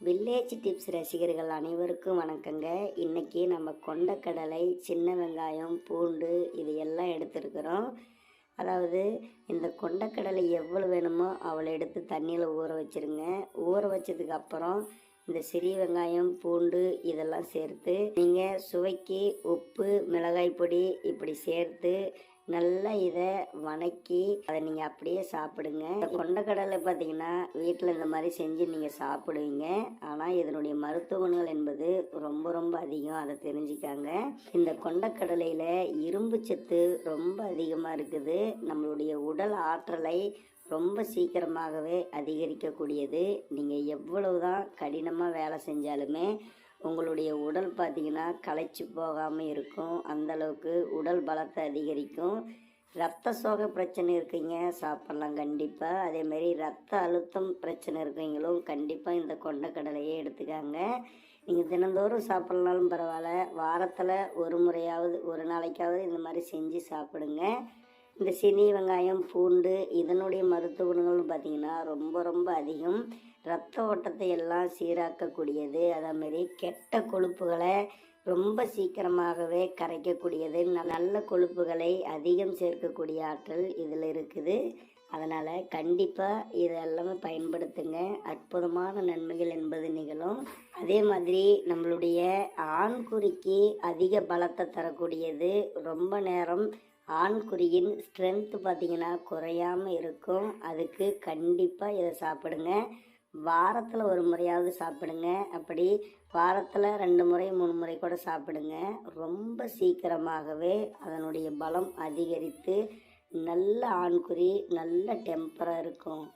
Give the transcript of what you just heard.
Village tips ரசிகர்கள் அனைவருக்கும் வணக்கங்க. இன்றைக்கி நம்ம கொண்டக்கடலை சின்ன வெங்காயம் பூண்டு இது எல்லாம் எடுத்துருக்குறோம். அதாவது இந்த கொண்டக்கடலை எவ்வளோ வேணுமோ அவ்வளோ எடுத்து தண்ணியில் ஊற வச்சிருங்க. ஊற வச்சதுக்கப்புறம் இந்த சிறிய வெங்காயம் பூண்டு இதெல்லாம் சேர்த்து நீங்கள் சுவைக்கு உப்பு மிளகாய் பொடி இப்படி சேர்த்து நல்லா இதை வணக்கி அதை நீங்கள் அப்படியே சாப்பிடுங்க. கொண்டக்கடலை பார்த்தீங்கன்னா வீட்டில் இந்த மாதிரி செஞ்சு நீங்கள் சாப்பிடுவீங்க. ஆனால் இதனுடைய மருத்துவ குணங்கள் என்பது ரொம்ப ரொம்ப அதிகம். அதை தெரிஞ்சுக்காங்க. இந்த கொண்டக்கடலையில் இரும்பு சத்து ரொம்ப அதிகமாக இருக்குது. நம்மளுடைய உடல் ஆற்றலை ரொம்ப சீக்கிரமாகவே அதிகரிக்கக்கூடியது. நீங்கள் எவ்வளவு தான் கடினமாக வேலை செஞ்சாலுமே உங்களுடைய உடல் பார்த்தீங்கன்னா களைச்சி போகாமல் இருக்கும். அந்த அளவுக்கு உடல் பலத்தை அதிகரிக்கும். ரத்த சோகை பிரச்சனை இருக்கீங்க சாப்பிட்லாம் கண்டிப்பாக அதேமாரி ரத்த அழுத்தம் பிரச்சனை இருக்கீங்களும் கண்டிப்பாக இந்த கொண்டக்கடலையே எடுத்துக்காங்க. நீங்கள் தினந்தோறும் சாப்பிட்லனாலும் பரவாயில்ல. வாரத்தில் ஒரு முறையாவது ஒரு நாளைக்காவது இந்த மாதிரி செஞ்சு சாப்பிடுங்க. இந்த சினி வெங்காயம் பூண்டு இதனுடைய மருத்துவ குணங்கள்னு பார்த்தீங்கன்னா ரொம்ப ரொம்ப அதிகம். ரத்த ஓட்டத்தை எல்லாம் சீராக்கக்கூடியது. அதேமாரி கெட்ட கொழுப்புகளை ரொம்ப சீக்கிரமாகவே கரைக்கக்கூடியது. ந- நல்ல கொழுப்புகளை அதிகம் சேர்க்கக்கூடிய ஆற்றல் இதில் இருக்குது. அதனால் கண்டிப்பாக இதெல்லாமே பயன்படுத்துங்க. அற்புதமான நன்மைகள் என்பது நிகழும். அதே மாதிரி நம்மளுடைய ஆண்குறிக்கு அதிக பலத்தை தரக்கூடியது. ரொம்ப நேரம் ஆண்குறியின் ஸ்ட்ரென்த் பார்த்தீங்கன்னா குறையாமல் இருக்கும். அதுக்கு கண்டிப்பாக இதை சாப்பிடுங்க. வாரத்தில் ஒரு முறையாவது சாப்பிடுங்க. அப்படி வாரத்தில் ரெண்டு முறை மூணு முறை கூட சாப்பிடுங்க. ரொம்ப சீக்கிரமாகவே அதனுடைய பலம் அதிகரித்து நல்ல ஆண்குறி நல்ல டெம்பராக இருக்கும்.